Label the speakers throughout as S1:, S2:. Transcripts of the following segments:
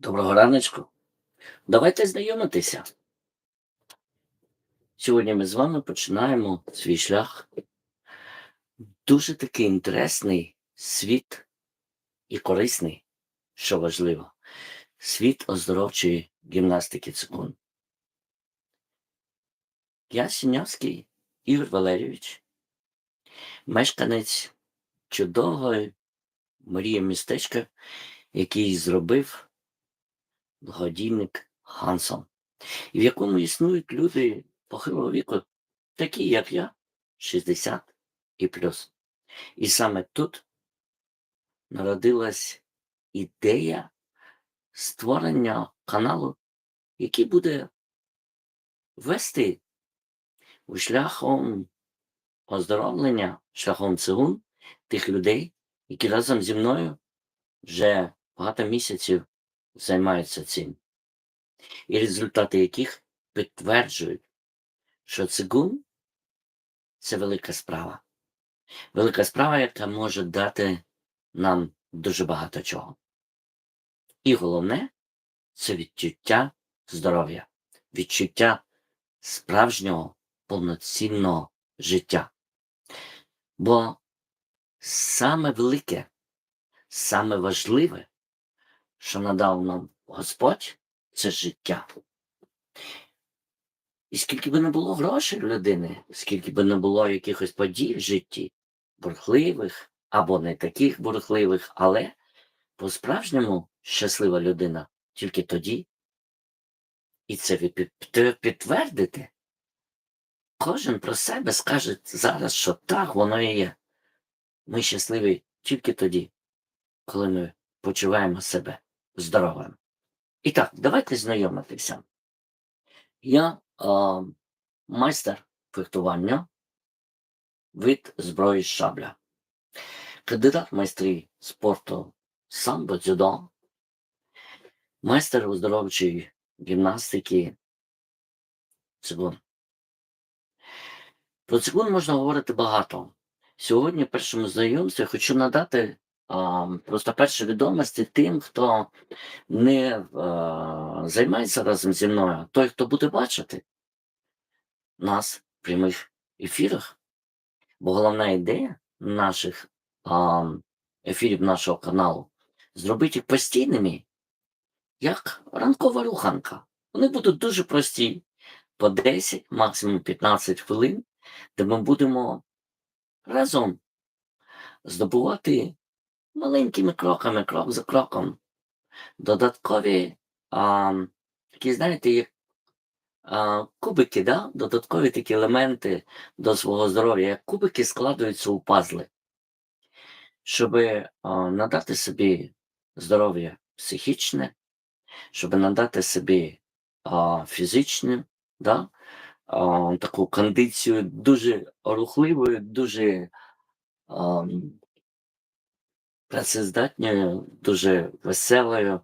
S1: Доброго раночку. Давайте знайомитися. Сьогодні ми з вами починаємо свій шлях. Дуже такий інтересний світ і корисний, що важливо. Світ оздоровчої гімнастики цикун. Я Сінявський Ігор Валерійович, мешканець чудової мрії містечка, який зробив благодійник Хансон, в якому існують люди похилого віку, такі як я, 60 і плюс. І саме тут народилась ідея створення каналу, який буде вести у шляхом оздоровлення, шляхом цигун тих людей, які разом зі мною вже багато місяців займаються цим, і результати яких підтверджують, що цигун це велика справа. Велика справа, яка може дати нам дуже багато чого. І головне це відчуття здоров'я, відчуття справжнього повноцінного життя. Бо саме велике, саме важливе, що надав нам Господь, це життя. І скільки би не було грошей людини, скільки би не було якихось подій в житті, бурхливих або не таких бурхливих, але по-справжньому щаслива людина тільки тоді, і це ви під- під- підтвердите. Кожен про себе скаже зараз, що так воно і є. Ми щасливі тільки тоді, коли ми почуваємо себе здоровим. І так, давайте знайомитися. Я а, майстер фехтування від зброї шабля, кандидат майстрі спорту самбо дзюдо, майстер оздоровчої гімнастики цигун. Про цигун можна говорити багато. Сьогодні, в першому знайомстві, хочу надати просто перші відомості тим, хто не а, займається разом зі мною, той, хто буде бачити нас в прямих ефірах. Бо головна ідея наших ефірів нашого каналу зробити їх постійними, як ранкова руханка. Вони будуть дуже прості, по 10, максимум 15 хвилин, де ми будемо разом здобувати маленькими кроками, крок за кроком, додаткові, а, такі, знаєте, як а, кубики, да? додаткові такі елементи до свого здоров'я, як кубики складаються у пазли, щоб надати собі здоров'я психічне, щоб надати собі а, фізичне, да? таку кондицію дуже рухливою, дуже працездатною, дуже веселою,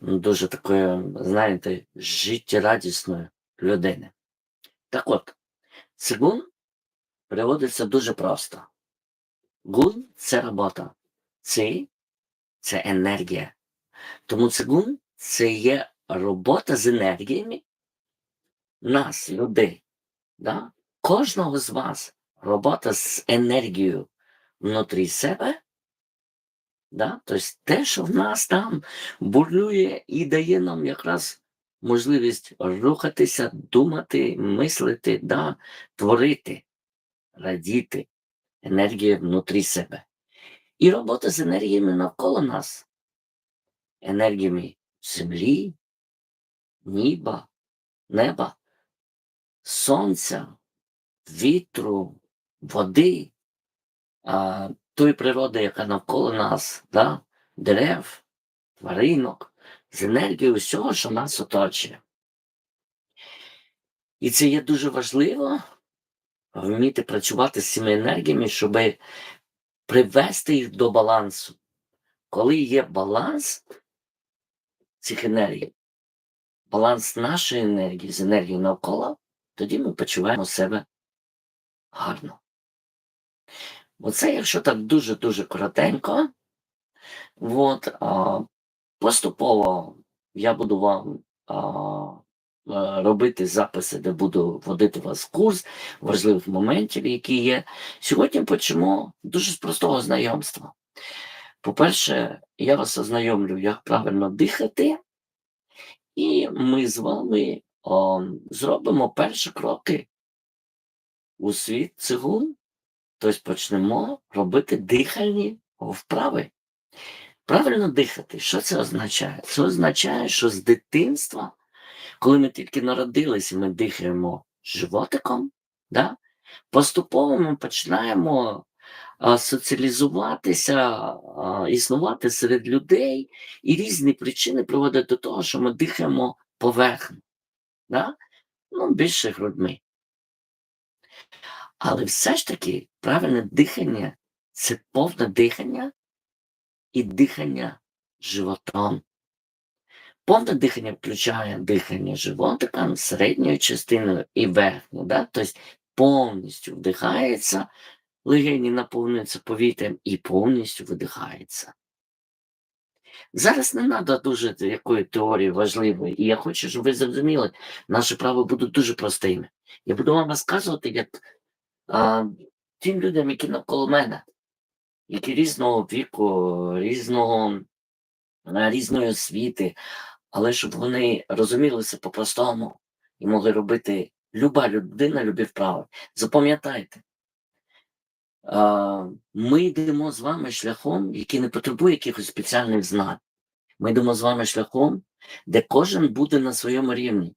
S1: дуже такою, знаєте, життєрадісною людини. Так от, цигун переводиться дуже просто. Гун це робота. Ци це енергія. Тому цигун це є робота з енергіями нас, людей. Да? Кожного з вас робота з енергією внутрі себе. Да? Тобто те, що в нас там бурлює і дає нам якраз можливість рухатися, думати, мислити, да? творити, радіти енергія внутрі себе. І робота з енергіями навколо нас, енергіями землі, ніба, неба, сонця, вітру, води, тої природи, яка навколо нас, да? дерев, тваринок, з енергією всього, що нас оточує. І це є дуже важливо вміти працювати з цими енергіями, щоб привести їх до балансу. Коли є баланс цих енергій, баланс нашої енергії з енергією навколо, тоді ми почуваємо себе гарно. Оце, якщо так дуже-дуже коротенько, от, а, поступово я буду вам а, е, робити записи, де буду вводити вас в курс важливих моментів, які є. Сьогодні почнемо дуже з простого знайомства. По-перше, я вас ознайомлю, як правильно дихати, і ми з вами о, зробимо перші кроки у світ цигун. Тобто почнемо робити дихальні вправи. Правильно дихати, що це означає? Це означає, що з дитинства, коли ми тільки народилися, ми дихаємо животиком, да? поступово ми починаємо соціалізуватися, існувати серед людей, і різні причини приводять до того, що ми дихаємо поверхню, да? ну, більше грудьми. Але все ж таки правильне дихання це повне дихання і дихання животом. Повне дихання включає дихання животиком, середньою частиною і верхньою. Да? Тобто повністю вдихається, легені наповнюються повітрям і повністю видихається. Зараз не треба дуже якої теорії важливої, і я хочу, щоб ви зрозуміли, наші прави будуть дуже простими. Я буду вам розказувати, як а, тим людям, які навколо мене, які різного віку, різного, різної освіти, але щоб вони розумілися по-простому і могли робити люба людина, любі вправи. Запам'ятайте, ми йдемо з вами шляхом, який не потребує якихось спеціальних знань. Ми йдемо з вами шляхом, де кожен буде на своєму рівні.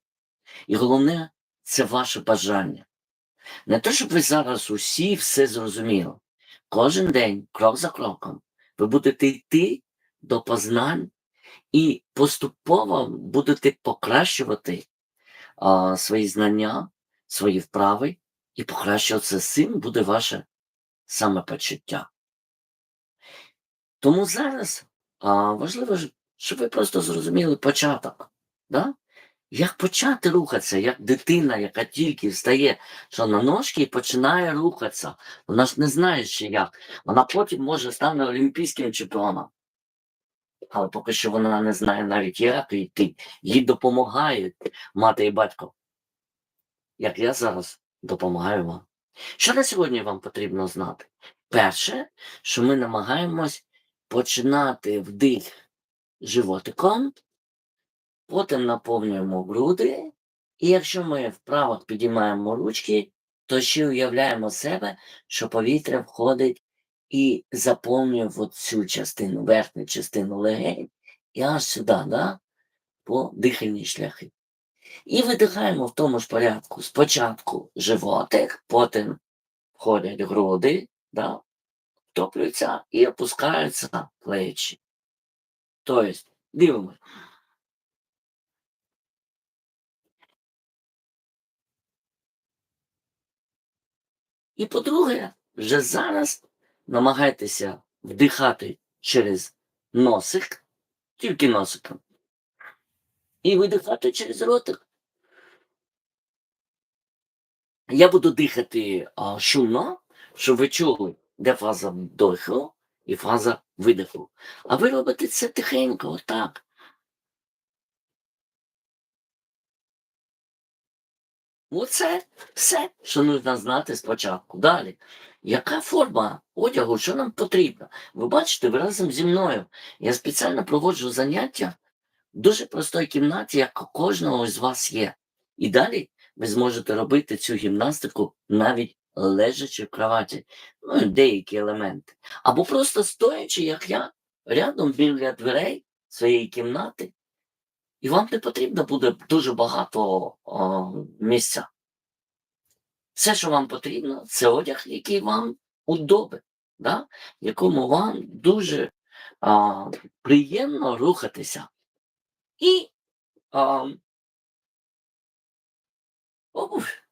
S1: І головне це ваше бажання. Не те, щоб ви зараз усі все зрозуміли. Кожен день, крок за кроком, ви будете йти до познань і поступово будете покращувати а, свої знання, свої вправи, і покращуватися цим буде ваше самопочуття. Тому зараз а, важливо, щоб ви просто зрозуміли початок. Да? Як почати рухатися, як дитина, яка тільки встає що на ножки і починає рухатися. Вона ж не знає ще як. Вона потім може стане олімпійським чемпіоном. Але поки що вона не знає навіть як йти. Їй допомагають мати і батько. Як я зараз допомагаю вам. Що на сьогодні вам потрібно знати? Перше, що ми намагаємось починати вдих животиком, потім наповнюємо груди, і якщо ми вправо підіймаємо ручки, то ще уявляємо себе, що повітря входить і заповнює цю частину, верхню частину легень, і аж сюди, да? по дихальні шляхи. І видихаємо в тому ж порядку. Спочатку животик, потім входять груди, да? втоплюються і опускаються плечі. Тобто, дивимося. І по-друге, вже зараз намагайтеся вдихати через носик, тільки носиком, і видихати через ротик. Я буду дихати а, шумно, щоб ви чули, де фаза вдоху і фаза видиху. А ви робите це тихенько, отак. Оце все, що потрібно знати спочатку. Далі. Яка форма одягу, що нам потрібно? Ви бачите, ви разом зі мною. Я спеціально проводжу заняття в дуже простій кімнаті, як у кожного з вас є. І далі ви зможете робити цю гімнастику навіть лежачи в кроваті. Ну, деякі елементи. Або просто стоячи, як я, рядом біля дверей своєї кімнати, і вам не потрібно буде дуже багато о, місця. Все, що вам потрібно, це одяг, який вам удобен, да? якому вам дуже а, приємно рухатися. І а, обувь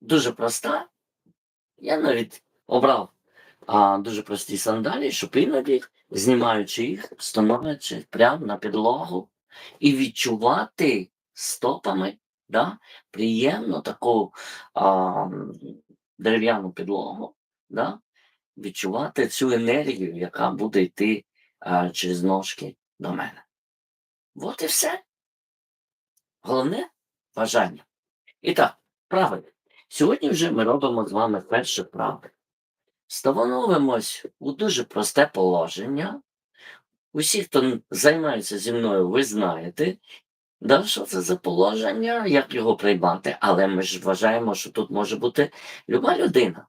S1: дуже проста. Я навіть обрав а, дуже прості сандалі, щоб іноді, знімаючи їх, встановлюючи прямо на підлогу і відчувати стопами да, приємну таку а, дерев'яну підлогу, да, відчувати цю енергію, яка буде йти а, через ножки до мене. От і все. Головне бажання. І так, правильно. Сьогодні вже ми робимо з вами перше правило. Становимось у дуже просте положення. Усі, хто займається зі мною, ви знаєте, да, що це за положення, як його приймати, але ми ж вважаємо, що тут може бути люба людина.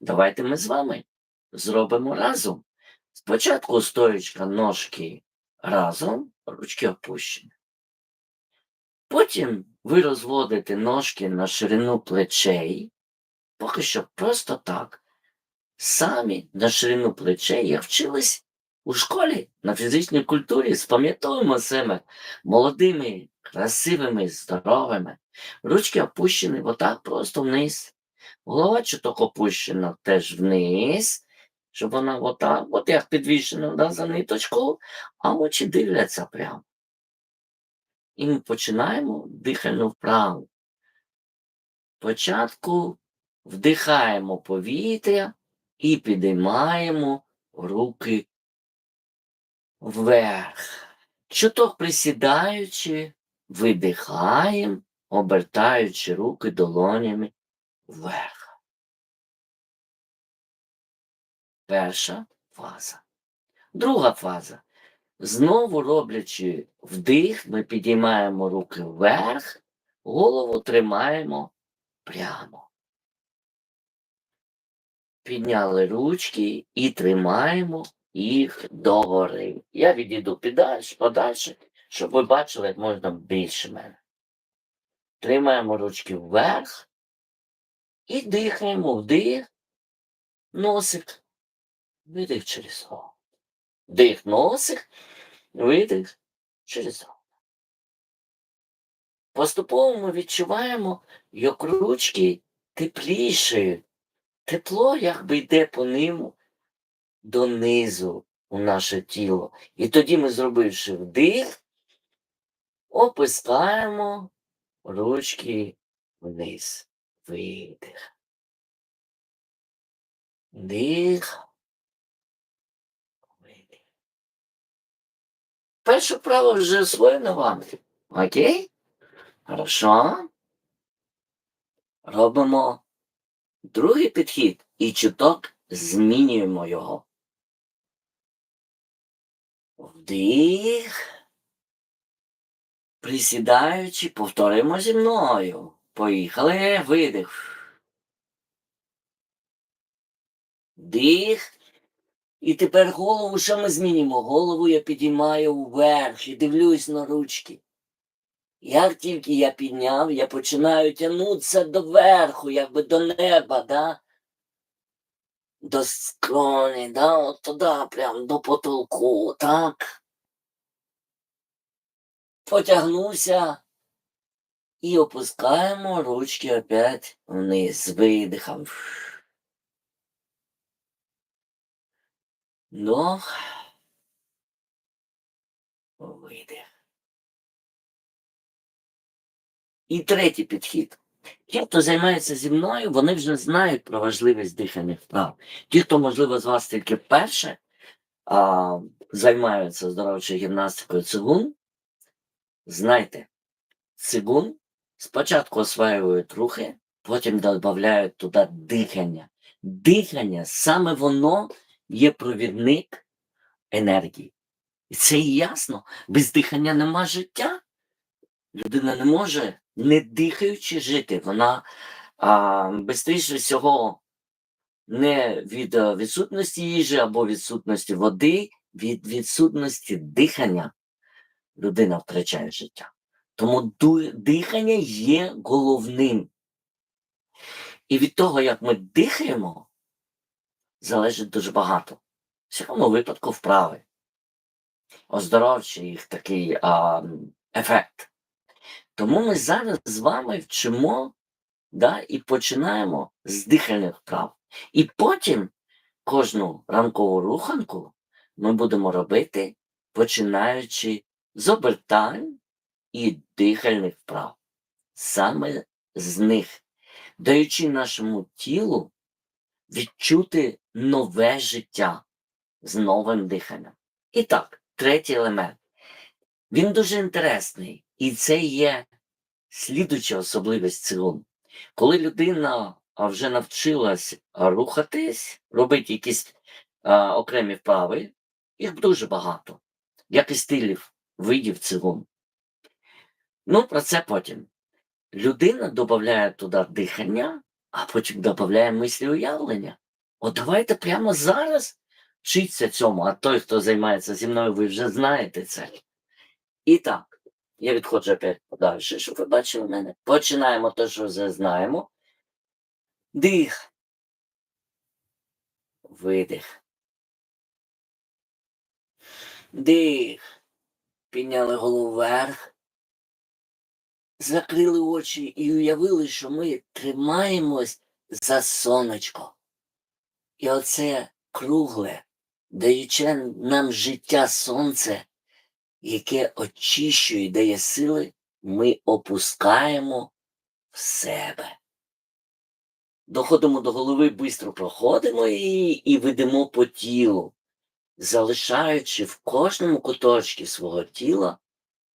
S1: Давайте ми з вами зробимо разом. Спочатку стоїчка ножки разом, ручки опущені. Потім ви розводите ножки на ширину плечей, поки що просто так. Самі на ширину плечей, як вчились у школі на фізичній культурі, спам'ятовуємо себе молодими, красивими, здоровими. Ручки опущені отак просто вниз. Голова чуток опущена теж вниз, щоб вона отак, от як підвішена да, за ниточку, а очі дивляться прямо. І ми починаємо дихальну вправу. Спочатку вдихаємо повітря і підіймаємо руки вверх. Чуток присідаючи, видихаємо, обертаючи руки долонями вверх. Перша фаза. Друга фаза. Знову роблячи вдих, ми підіймаємо руки вверх, голову тримаємо прямо. Підняли ручки і тримаємо їх догори. Я відійду підальше, подальше, щоб ви бачили, як можна більше мене. Тримаємо ручки вверх і дихаємо вдих, носик, видих через рот. Дих носик, видих через рот. Поступово ми відчуваємо, як ручки тепліші. Тепло якби йде по ним донизу у наше тіло. І тоді ми, зробивши вдих, опускаємо ручки вниз. Видих. Дих. Видих. Перше право вже освоєно вам. Окей? Хорошо. Робимо другий підхід і чуток змінюємо його. Вдих. Присідаючи, повторимо зі мною. Поїхали, видих. Дих. І тепер голову, що ми змінимо? Голову я підіймаю вверх і дивлюсь на ручки. Як тільки я підняв, я починаю тягнутися доверху, якби до неба, да? до скроні, да? от туди, прям до потолку, так? Потягнувся і опускаємо ручки опять вниз видихом. Вдох. Видих. І третій підхід. Ті, хто займається зі мною, вони вже знають про важливість дихальних вправ. Ті, хто, можливо, з вас тільки вперше а, займаються здоровчою гімнастикою цигун, знайте, цигун спочатку осваюють рухи, потім додають туди дихання. Дихання саме воно є провідник енергії. І це і ясно. Без дихання нема життя. Людина не може, не дихаючи, жити. Вона а, безстріше всього не від відсутності їжі або відсутності води, від відсутності дихання людина втрачає життя. Тому дихання є головним. І від того, як ми дихаємо, залежить дуже багато. В цьому випадку вправи. Оздоровчий їх такий а, ефект. Тому ми зараз з вами вчимо да, і починаємо з дихальних вправ. І потім кожну ранкову руханку ми будемо робити, починаючи з обертань і дихальних вправ. Саме з них, даючи нашому тілу відчути нове життя з новим диханням. І так, третій елемент. Він дуже інтересний, і це є слідуюча особливість цигун. Коли людина вже навчилась рухатись, робити якісь а, окремі вправи, їх дуже багато, як і стилів, видів цигун. Ну, про це потім. Людина додає туди дихання, а потім додає мислі уявлення. От давайте прямо зараз вчіться цьому, а той, хто займається зі мною, ви вже знаєте це. І так, я відходжу опять подальше, щоб ви бачили мене. Починаємо те, що вже знаємо. Дих. Видих. Дих. Підняли голову вверх. Закрили очі і уявили, що ми тримаємось за сонечко. І оце кругле, даюче нам життя сонце, яке очищує, дає сили, ми опускаємо в себе. Доходимо до голови, швидко проходимо її і ведемо по тілу, залишаючи в кожному куточку свого тіла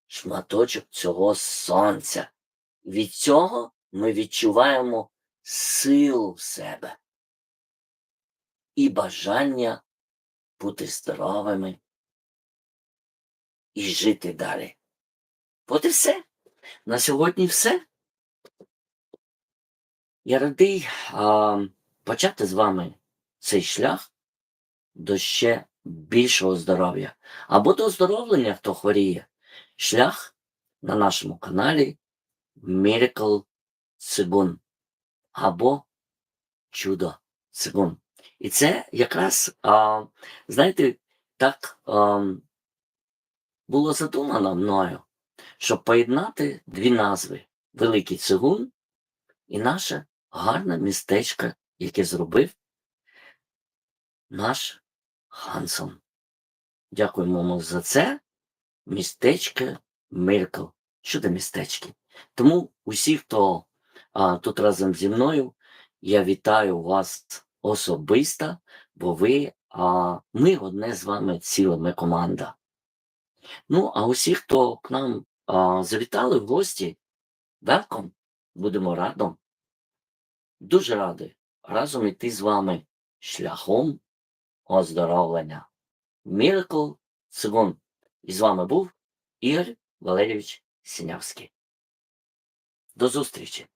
S1: шматочок цього сонця. Від цього ми відчуваємо силу в себе і бажання бути здоровими і жити далі. От і все. На сьогодні все. Я радий а, почати з вами цей шлях до ще більшого здоров'я або до оздоровлення, хто хворіє. Шлях на нашому каналі Miracle Цигун або Чудо Цигун. І це якраз, а, знаєте, так а, було задумано мною, щоб поєднати дві назви Великий Цигун і наше гарне містечко, яке зробив наш Хансон. Дякуємо йому за це. Містечко Миркл. Чудо містечки. Тому усі, хто а, тут разом зі мною, я вітаю вас особисто, бо ви, а, ми одне з вами ціле, ми команда. Ну, а усі, хто к нам а, завітали в гості, welcome, будемо радом. Дуже радий разом іти з вами шляхом оздоровлення. Міркл Цигун. І з вами був Ігор Валерійович Синявський. До зустрічі!